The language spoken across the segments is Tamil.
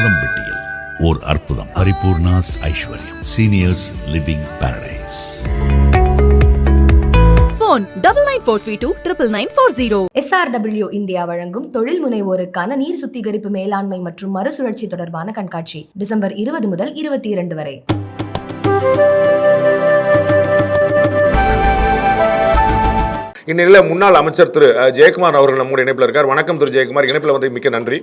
மாதம்பட்டியில் ஓர் அற்புதம். Paripoornas Aishwaryam. Seniors living paradise. SRW India வழங்கும் தொழில் முனைவோருக்கான நீர் சுத்திகரிப்பு மேலாண்மை மற்றும் மறுசுழற்சி தொடர்பான கண்காட்சி டிசம்பர் இருபது முதல் இருபத்தி இரண்டு வரை. இந்நிலையில் முன்னாள் அமைச்சர் திரு ஜெயக்குமார் அவர்கள் நம்முடைய இணைப்பில் இருக்கார். வணக்கம் திரு ஜெயக்குமார். இணைப்பில் வந்து மிக்க நன்றி.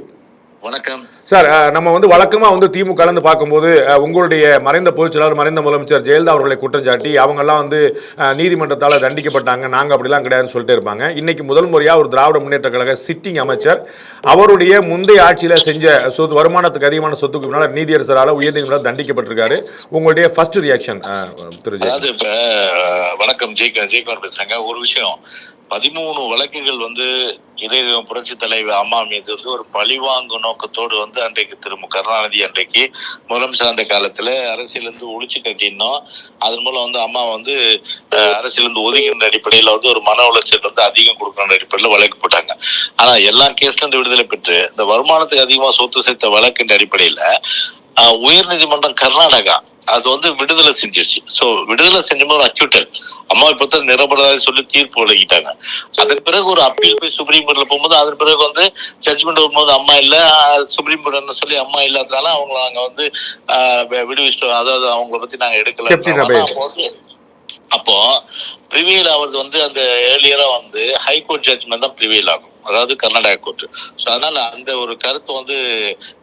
வணக்கம். சார் நம்ம வந்து வழக்கமாக வந்து திமுக கலந்து பார்க்கும்போது உங்களுடைய மறைந்த பொதுச்செயலாளர் மறைந்த முதலமைச்சர் ஜெயலலிதா அவர்களை குற்றம் சாட்டி அவங்கெல்லாம் வந்து நீதிமன்றத்தால் தண்டிக்கப்பட்டாங்க. நாங்கள் அப்படிலாம் கிடையாதுன்னு சொல்லிட்டு இருப்பாங்க. இன்னைக்கு முதல் முறையாக ஒரு திராவிட முன்னேற்ற கழக சிட்டிங் அமைச்சர் அவருடைய முந்தைய ஆட்சியில் செஞ்ச சொத்து வருமானத்துக்கு அதிகமான சொத்துக்கு முன்னால் நீதியரசரால் உயர்நீதிமன்றம் தண்டிக்கப்பட்டிருக்காரு. உங்களுடைய ஃபர்ஸ்ட் ரியாக்ஷன் திரு அதாவது இப்ப வணக்கம். ஜெய்க ஜெய்குமார் பேசுறாங்க. ஒரு விஷயம் பதிமூணு வழக்குகள் வந்து இதே புரட்சி தலைவர் அம்மா மீது வந்து ஒரு பழிவாங்கு நோக்கத்தோடு வந்து அன்றைக்கு திரு கருணாநிதி அன்றைக்கு முதலமைச்சர் அந்த காலத்துல அரசியலிருந்து ஒழிச்சு கட்டினோம் அதன் மூலம் வந்து அம்மா வந்து அரசியலிருந்து ஒதுக்கின்ற அடிப்படையில வந்து ஒரு மன உளைச்சல் வந்து அதிகம் கொடுக்கணுன்ற அடிப்படையில் வழக்கு போட்டாங்க. ஆனா எல்லா கேஸ்ல இருந்து விடுதலை பெற்று இந்த வருமானத்துக்கு அதிகமா சொத்து சேர்த்த வழக்கின் அடிப்படையில உயர் உயர்நீதிமன்றம் கர்நாடகா அது வந்து விடுதலை செஞ்சிருச்சு. சோ விடுதலை செஞ்சும்போது ஒரு அக்யூட்டல் அம்மா இப்ப நிரபராதி சொல்லி தீர்ப்பு வழங்கிட்டாங்க. அதன் பிறகு ஒரு அப்பீல் போய் சுப்ரீம் கோர்ட்ல போகும்போது அதன் பிறகு வந்து ஜட்ஜ்மெண்ட் வரும்போது அம்மா இல்ல சுப்ரீம் கோர்ட் என்ன சொல்லி அம்மா இல்லாதனால அவங்க நாங்க வந்து விடுவிச்சிட்டோம். அதாவது அவங்கள பத்தி நாங்க எடுக்கல. அப்போ ப்ரிவியல் ஆவது வந்து அந்த ஏர்லியரா வந்து ஹைகோர்ட் ஜட்ஜ்மெண்ட் தான் ப்ரிவியல் ஆகும். அதாவது கர்நாடகா கோர்ட் ஸோ அதனால அந்த ஒரு கருத்து வந்து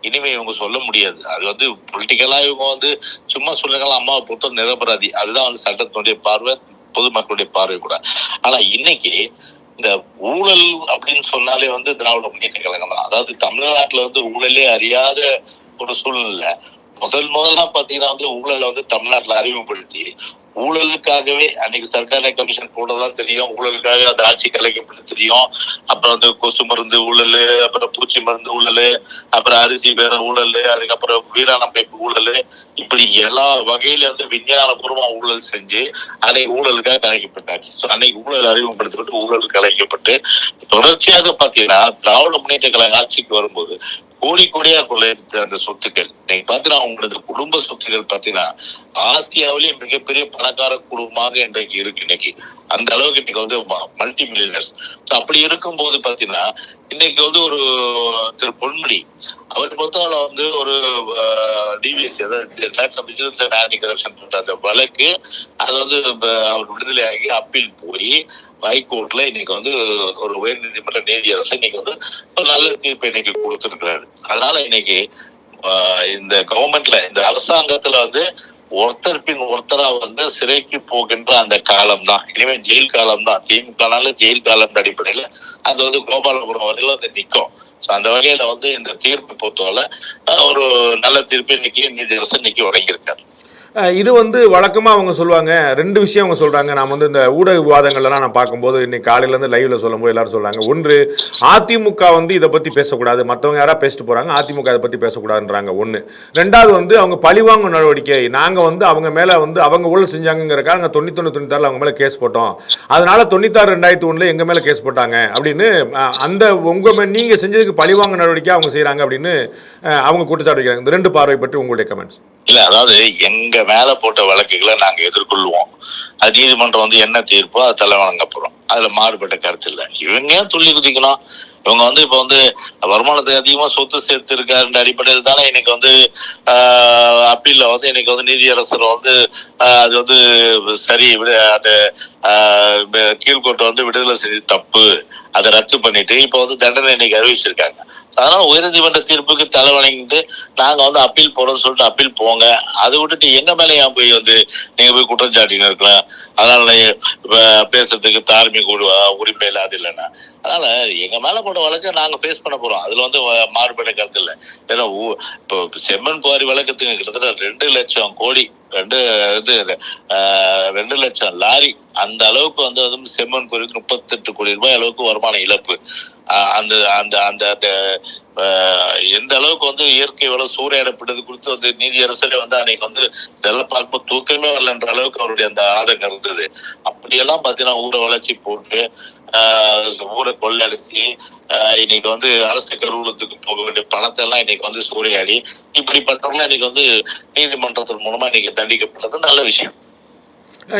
இனிமே இவங்க சொல்ல முடியாது. அது வந்து பொலிட்டிக்கலா இவங்க வந்து சும்மா சொல்லுங்களா அம்மாவை பொறுத்த நிரபராதி. அதுதான் வந்து சட்டத்தினுடைய பார்வை பொதுமக்களுடைய பார்வை கூட. ஆனா இன்னைக்கு இந்த ஊழல் அப்படின்னு சொன்னாலே வந்து திராவிட முன்னேற்ற கழகம் தான். அதாவது தமிழ்நாட்டுல வந்து ஊழலே அறியாத ஒரு சூழ்நிலை. முதல் முதலா பாத்தீங்கன்னா வந்து ஊழலை வந்து தமிழ்நாட்டுல அறிமுகப்படுத்தி ஊழலுக்காகவே அன்னைக்கு சர்க்கார கமிஷன் போட்டதெல்லாம் தெரியும். ஊழலுக்காக அந்த ஆட்சி கலைக்கப்பட்டு தெரியும். அப்புறம் வந்து கொசு மருந்து ஊழல் அப்புறம் பூச்சி மருந்து ஊழல் அப்புறம் அரிசி வேற ஊழல் அதுக்கப்புறம் வீராணமைப்பு ஊழல். இப்படி எல்லா வகையில வந்து விஞ்ஞானபூர்வமா ஊழல் செஞ்சு அன்னைக்கு ஊழலுக்காக கலைக்கப்பட்டாச்சு. ஸோ அன்னைக்கு ஊழல் அறிமுகப்படுத்தப்பட்டு ஊழல் கலைக்கப்பட்டு தொடர்ச்சியாக பாத்தீங்கன்னா திராவிட முன்னேற்ற கழக ஆட்சிக்கு வரும்போது கோடி கோடியா கொள்ளையடித்த அந்த சொத்துக்கள். நீங்க பாத்தீங்கன்னா அவங்களது குடும்ப சொத்துக்கள் பாத்தீங்கன்னா ஆசியாவிலேயே மிகப்பெரிய பணக்கார குடும்பமாக இன்றைக்கு இருக்கு. இன்னைக்கு அந்த அளவுக்கு இன்னைக்கு வந்து மல்டி மில்லியனர்ஸ் அப்படி இருக்கும்போது பாத்தீங்கன்னா இன்னைக்கு வந்து ஒரு திரு பொன்முடி அவர் பொறுத்தவரை வந்து ஒரு டிவிஎஸ் அதாவது கரப்ஷன் அந்த வழக்கு அது வந்து அவர் விடுதலை ஆகி அப்பீல் போய் ஹைகோர்ட்ல இன்னைக்கு வந்து ஒரு உயர் நீதிமன்ற இன்னைக்கு வந்து ஒரு நல்ல தீர்ப்பு இன்னைக்கு கொடுத்துருக்கிறாரு. அதனால இன்னைக்கு இந்த கவர்மெண்ட்ல இந்த அரசாங்கத்துல வந்து ஒருத்தர் பின் ஒருத்தரா வந்து சிறைக்கு போகின்ற அந்த காலம் தான் இனிமே ஜெயில் காலம் தான் திமுகனால ஜெயில் காலம் அடிப்படையில அது வந்து கோபாலபுரம் வரையில வந்து நிக்கும். சோ அந்த வகையில வந்து இந்த தீர்ப்பு பொறுத்தவரை ஆஹ், ஒரு நல்ல தீர்ப்பு இன்னைக்கு நீதியரசர் இன்னைக்கு வழங்கியிருக்காரு. இது வந்து வழக்கமாக அவங்க சொல்லுவாங்க. ரெண்டு விஷயம் அவங்க சொல்கிறாங்க நான் வந்து இந்த ஊடக விவாதங்கள்லாம் நான் பார்க்கும்போது இன்னைக்கு காலையிலேருந்து லைவில் சொல்லும்போது எல்லாரும் சொல்கிறாங்க ஒன்று அதிமுக வந்து இதை பற்றி பேசக்கூடாது. மற்றவங்க யாராவது பேசிட்டு போகிறாங்க அதிமுக இதை பற்றி பேசக்கூடாதுன்றாங்க. ஒன்று ரெண்டாவது வந்து அவங்க பழிவாங்கும் நடவடிக்கை. நாங்கள் வந்து அவங்க மேலே வந்து அவங்க ஊழல் செஞ்சாங்கிறக்காக நாங்கள் தொண்ணூத்தொன்று தொண்ணூத்தாறில் அவங்க மேலே கேஸ் போட்டோம். அதனால தொண்ணூத்தாறு ரெண்டாயிரத்தி ஒன்றில் எங்கள் மேலே கேஸ் போட்டாங்க அப்படின்னு அந்த உங்கள் மே நீங்கள் செஞ்சதுக்கு பழிவாங்க நடவடிக்கை அவங்க செய்கிறாங்க அப்படின்னு அவங்க குற்றச்சாட்டு வைக்கிறாங்க. இந்த ரெண்டு பார்வை பற்றி உங்களுடைய கமெண்ட்ஸ் இல்ல அதாவது எங்க மேல போட்ட வழக்குகளை நாங்க எதிர்கொள்வோம். அது நீதிமன்றம் வந்து என்ன தீர்ப்போ அது தலை வழங்கப்படும். அதுல மாறுபட்ட கருத்து இல்லை. இவங்க ஏன் துள்ளி குதிக்கணும்? இவங்க வந்து இப்ப வந்து வருமானத்துக்கு அதிகமா சொத்து சேர்த்து இருக்காருன்ற அடிப்படையில் தானே இன்னைக்கு வந்து ஆஹ், அப்பீல்ல வந்து இன்னைக்கு வந்து நீதியரசர் வந்து அது வந்து சரி விட அது ஆஹ், கீழ்கோர்ட்டை வந்து விடுதலை செஞ்சு தப்பு. அதை ரத்து பண்ணிட்டு இப்ப வந்து தண்டனை இன்னைக்கு அறிவிச்சிருக்காங்க. அதனால உயர்நீதிமன்ற தீர்ப்புக்கு தலை வணங்கிட்டு நாங்க வந்து அப்பீல் போறோம்னு சொல்லிட்டு அப்பீல் போங்க. அதை விட்டுட்டு எங்க மேல ஏன் போய் வந்து நீங்க போய் குற்றம் சாட்டின்னு இருக்கலாம்? அதனால பேசுறதுக்கு தார்மீக உரிமை இல்ல அது இல்லைன்னா அதனால எங்க மேல போட்ட வழக்கை நாங்க ஃபேஸ் பண்ண போறோம். அதுல வந்து மாறுபட மாறுபட்ட கருத்து இல்ல. ஏன்னா இப்போ செம்மன் குவாரி வழக்கத்துக்கு கிட்டத்தட்ட ரெண்டு லட்சம் கோடி ரெண்டு இது ஆஹ், ரெண்டு லட்சம் லாரி அந்த அளவுக்கு வந்து அதுவும் செம்மன் கோரிக்கு முப்பத்தெட்டு கோடி ரூபாய் அளவுக்கு வருமான இழப்பு. ஆஹ், அந்த அந்த அந்த அந்த எந்த அளவுக்கு வந்து இயற்கை வள சூறையாடப்பட்டது குறித்து வந்து நீதியரசரே வந்து அன்னைக்கு வந்து இதெல்லாம் பார்க்கும்போது தூக்கமே வரலன்ற அளவுக்கு அவருடைய அந்த ஆதங்கம் இருந்தது. அப்படியெல்லாம் பார்த்தீங்கன்னா ஊரை வளர்ச்சி போட்டு ஆஹ் ஊரை கொள்ளடிச்சு ஆஹ் இன்னைக்கு வந்து அரசு கருவூலத்துக்கு போக வேண்டிய பணத்தை எல்லாம் இன்னைக்கு வந்து சூறையாடி இப்படிப்பட்டவங்க இன்னைக்கு வந்து நீதிமன்றத்தின் மூலமா இன்னைக்கு தண்டிக்கப்பட்டது. நல்ல விஷயம்.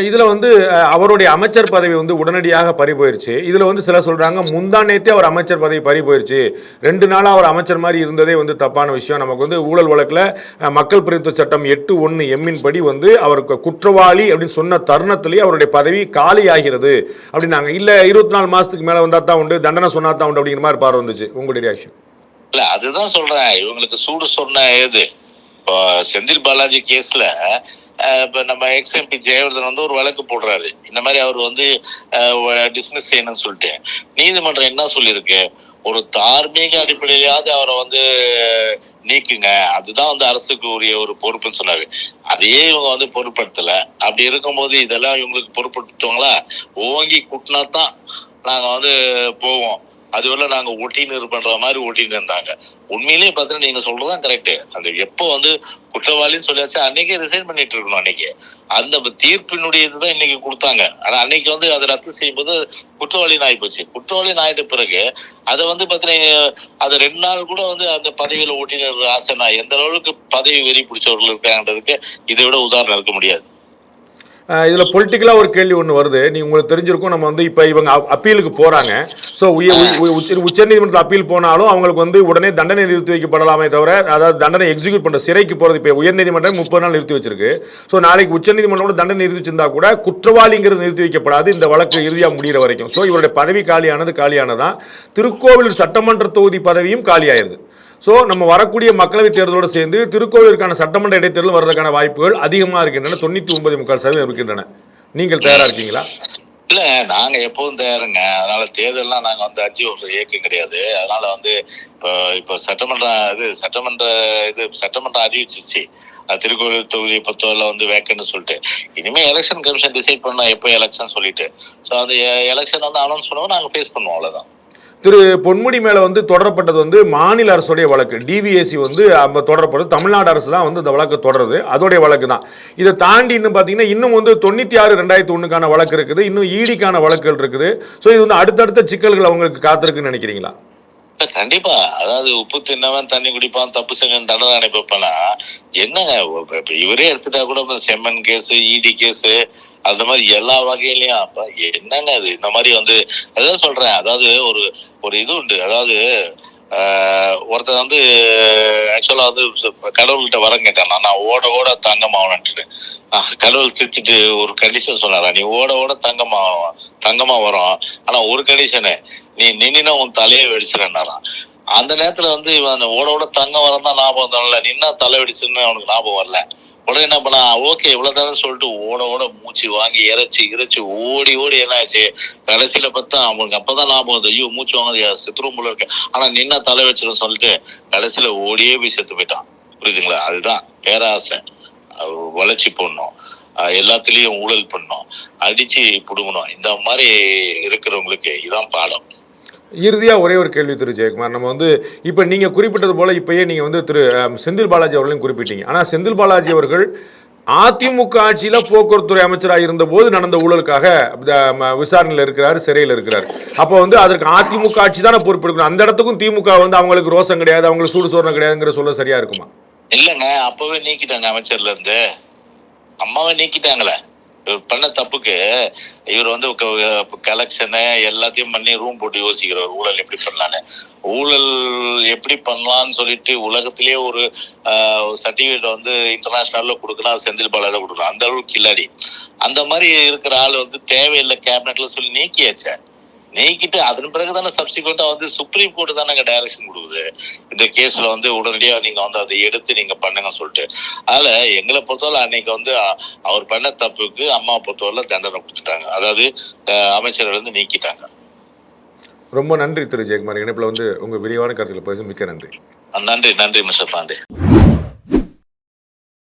இதில் வந்து அவருடைய அமைச்சர் பதவி வந்து உடனடியாக பறி போயிருச்சு. இதில் வந்து சிலர் சொல்கிறாங்க முந்தா நேத்தே அவர் அமைச்சர் பதவி பறி போயிருச்சு. ரெண்டு நாளாக அவர் அமைச்சர் மாதிரி இருந்ததே வந்து தப்பான விஷயம். நமக்கு வந்து ஊழல் வழக்கில் மக்கள் பிரித்து சட்டம் எட்டு ஒன்று எம்மின் படி வந்து அவருக்கு குற்றவாளி அப்படின்னு சொன்ன தருணத்திலேயே அவருடைய பதவி காலி ஆகிறது அப்படின்னாங்க. இல்லை இருபத்தி நாலு மாதத்துக்கு மேலே வந்தா தான் உண்டு தண்டனை சொன்னா தான் உண்டு அப்படிங்கிற மாதிரி பார்வை வந்துச்சு. உங்களுடைய ரியாக்ஷன் இல்லை அதுதான் சொல்றேன். இவங்களுக்கு சூடு சொன்ன ஏது இப்போ செந்தில் பாலாஜி கேஸ்ல இப்போ நம்ம எக்ஸ்எம்பி ஜெயவர்தன் வந்து ஒரு வழக்கு போடுறாரு. இந்த மாதிரி அவர் வந்து டிஸ்மிஸ் செய்யணும்னு சொல்லிட்டு. நீதிமன்றம் என்ன சொல்லியிருக்கு? ஒரு தார்மீக அடிப்படையிலாவது அவரை வந்து நீக்குங்க. அதுதான் வந்து அரசுக்கு உரிய ஒரு பொறுப்புன்னு சொன்னாரு. அதையே இவங்க வந்து பொருட்படுத்தல. அப்படி இருக்கும்போது இதெல்லாம் இவங்களுக்கு பொருட்படுத்துவாங்களா? ஓங்கி குட்டினா தான் நாங்கள் வந்து போவோம். அதுவரை நாங்க ஒட்டின்னு பண்ற மாதிரி ஓட்டின்னு இருந்தாங்க. உண்மையிலேயே பார்த்தீங்கன்னா நீங்க சொல்றதுதான் கரெக்டு அந்த எப்போ வந்து குற்றவாளின்னு சொல்லியாச்சு அன்னைக்கே ரிசைன் பண்ணிட்டு இருக்கணும் அன்னைக்கு. அந்த தீர்ப்பினுடைய இதுதான் இன்னைக்கு கொடுத்தாங்க. ஆனா அன்னைக்கு வந்து அதை ரத்து செய்யும்போது குற்றவாளின்னு ஆயிப்போச்சு குற்றவாளின்னு ஆயிட்ட பிறகு அதை வந்து பார்த்தீங்கன்னா அது ரெண்டு நாள் கூட வந்து அந்த பதவியில ஓட்டினர் ஆசை நான் எந்த அளவுக்கு பதவி வெறி பிடிச்சவர்கள் இருக்காங்கன்றதுக்கு இதை விட உதாரணம் இருக்க முடியாது. இதில் பொலிட்டிக்கலாக ஒரு கேள்வி ஒன்று வருது. நீ உங்களுக்கு தெரிஞ்சிருக்கும் நம்ம வந்து இப்போ இவங்க அப்பீலுக்கு போகிறாங்க ஸோ உச்ச உச்சநீதிமன்றத்தில் அப்பீல் போனாலும் அவங்களுக்கு வந்து உடனே தண்டனை நிறுத்தி வைக்கப்படலாமே தவிர அதாவது தண்டனை எக்ஸிக்யூட் பண்ணுற சிறைக்கு போகிறது இப்போ உயர்நீதிமன்றம் முப்பது நாள் நிறுத்தி வச்சிருக்கு. ஸோ நாளைக்கு உச்சநீதிமன்றம் கூட தண்டனை நிறுத்தி வச்சிருந்தா கூட குற்றவாளிங்கிறது நிறுத்தி வைக்கப்படாது. இந்த வழக்கு இறுதியாக முடிகிற வரைக்கும். ஸோ இவருடைய பதவி காலியானது காலியானதான் திருக்கோவில் சட்டமன்ற தொகுதி பதவியும் காலியாயிருது. ஸோ நம்ம வரக்கூடிய மக்களவைத் தேர்தலோடு சேர்ந்து திருக்கோவிலுக்கான சட்டமன்ற இடைத்தேர்தல் வர்றதுக்கான வாய்ப்புகள் அதிகமாக இருக்கின்றன. தொண்ணூற்றி ஒன்பது முக்கால் சதவீதம் இருக்கின்றன. நீங்கள் தயாரா இருக்கீங்களா? இல்ல நாங்க எப்போதும் தயாருங்க. அதனால தேர்தல்லாம் நாங்க வந்து அஞ்சு வருஷம் இயக்கம் கிடையாது. அதனால வந்து இப்போ இப்போ சட்டமன்ற இது சட்டமன்ற இது சட்டமன்றம் அறிவிச்சிச்சு திருக்கோவில் தொகுதியை பொறுத்தவரை வந்து வேக்கன்னு சொல்லிட்டு. இனிமே எலெக்ஷன் கமிஷன் டிசைட் பண்ண எப்போ எலெக்ஷன் சொல்லிட்டு. ஸோ அந்த எலெக்ஷன் வந்து அனௌன்ஸ் பண்ணுவோம் நாங்கள் ஃபேஸ் பண்ணுவோம் அவ்வளோதான் திரு பொன்முடி மேலே வந்து தொடரப்பட்டது வந்து மாநில அரசுடைய வழக்கு. டிவிஎஸ்சி வந்து நம்ம தொடரப்படுது தமிழ்நாடு அரசு தான் வந்து இந்த வழக்கு தொடருது. அதோடைய வழக்கு தான். இதை தாண்டி இன்னும் பார்த்தீங்கன்னா இன்னும் வந்து தொண்ணூற்றி ஆறு ரெண்டாயிரத்தி ஒன்றுக்கான வழக்கு இருக்குது. இன்னும் ஈடிக்கான வழக்குகள் இருக்குது. ஸோ இது வந்து அடுத்தடுத்த சிக்கல்கள் அவங்களுக்கு காத்திருக்குன்னு நினைக்கிறீங்களா? கண்டிப்பா. அதாவது உப்பு தின்னவன் தண்ணி குடிப்பான் தப்பு செஞ்சவன் தண்டனை அனுப்பிப்பனா என்னங்க இவரே எடுத்துட்டா கூட செம்மன் கேஸ் இடி கேஸ் அந்த மாதிரி எல்லா வகையிலயும் அப்ப என்னங்க அது? இந்த மாதிரி வந்து அதான் சொல்றேன். அதாவது ஒரு ஒரு இது உண்டு. அதாவது ஆஹ், ஒருத்தன் வந்து ஆக்சுவலா வந்து கடவுள்கிட்ட வரம் கேட்டான் நான் ஓட ஓட தங்கமாவன்ட்டு கடவுள் திருச்சிட்டு ஒரு கண்டிஷன் சொன்னாரா நீ ஓட ஓட தங்கமா தங்கமா வரும். ஆனா ஒரு கண்டிஷனு நீ நின்னா உன் தலையை வெடிச்சிடனாராம் அந்த நேரத்துல வந்து இவன் ஓட ஓட தங்கம் வரதான் தான் ஞாபகம் தரல நின்னா தலை வெடிச்சுன்னு அவனுக்கு ஞாபகம் வரல. உடனே என்ன பண்ணா ஓகே இவ்வளவுதான் சொல்லிட்டு ஓட ஓட மூச்சு வாங்கி இறைச்சி இறைச்சி ஓடி ஓடி என்ன ஆச்சு? கடைசியில பார்த்தா அவனுக்கு அப்பதான் ஞாபகம் வந்து ஐயோ மூச்சு வாங்க சித்ரூம்புல போல இருக்கு. ஆனா நின்னா தலை வச்சிடும் சொல்லிட்டு கடைசியில ஓடியே போய் செத்து போயிட்டான். புரியுதுங்களா? அதுதான் பேராசை. வளர்ச்சி போடணும். எல்லாத்துலயும் ஊழல் பண்ணும் அடிச்சு புடுங்கணும். இந்த மாதிரி இருக்கிறவங்களுக்கு இதான் பாடம். இறுதியாக ஒரே ஒரு கேள்வி திரு ஜெயக்குமார். நம்ம வந்து இப்போ நீங்கள் குறிப்பிட்டது போல் இப்போயே நீங்கள் வந்து திரு செந்தில் பாலாஜி அவர்களையும் குறிப்பிட்டீங்க. ஆனால் செந்தில் பாலாஜி அவர்கள் அதிமுக ஆட்சியில் போக்குவரத்துறை அமைச்சராக இருந்தபோது நடந்த ஊழலுக்காக விசாரணையில் இருக்கிறார் சிறையில் இருக்கிறார். அப்போ வந்து அதற்கு அதிமுக ஆட்சி தானே பொறுப்பெடுக்கணும். அந்த இடத்துக்கும் திமுக வந்து அவங்களுக்கு ரோசம் கிடையாது அவங்களுக்கு சூடு சோரணம் கிடையாதுங்கிற சொல்ல சரியா இருக்குமா? இல்லைங்க அப்பவே நீக்கிட்டாங்க அமைச்சர்ல இருந்து. அம்மாவை நீக்கிட்டாங்களே. இவர் பண்ண தப்புக்கு இவர் வந்து கலெக்ஷனு எல்லாத்தையும் பண்ணி ரூம் போட்டு யோசிக்கிறவர் ஊழல் எப்படி பண்ணலான்னு. ஊழல் எப்படி பண்ணலாம்னு சொல்லிட்டு உலகத்திலேயே ஒரு சர்டிஃபிகேட் வந்து இன்டர்நேஷனல்ல கொடுக்கலாம் செந்தில் பாலாஜி கொடுக்கலாம் அந்த அளவுக்கு கில்லாடி. அந்த மாதிரி இருக்கிற ஆள் வந்து தேவையில்லை கேபினெட்ல சொல்லி நீக்கியாச்சேன் நீக்கிட்டு அதன் பிறகு தானே சப்சிக்வெண்டா வந்து சுப்ரீம் கோர்ட் தானே டைரக்ஷன் கொடுக்குது. இந்த கேஸ்ல வந்து உடனடியா நீங்க வந்து அதை எடுத்து நீங்க பண்ணுங்க சொல்லிட்டு. அதனால எங்களை பொறுத்தவரை அன்னைக்கு வந்து அவர் பண்ண தப்புக்கு அம்மா பொறுத்தவரை தண்டனை கொடுத்துட்டாங்க. அதாவது அமைச்சர்கள் வந்து நீக்கிட்டாங்க. ரொம்ப நன்றி திரு ஜெயக்குமார். இணைப்பில் வந்து உங்கள் விரிவான கருத்தில் பேச மிக்க நன்றி. நன்றி நன்றி மிஸ்டர் பாண்டே.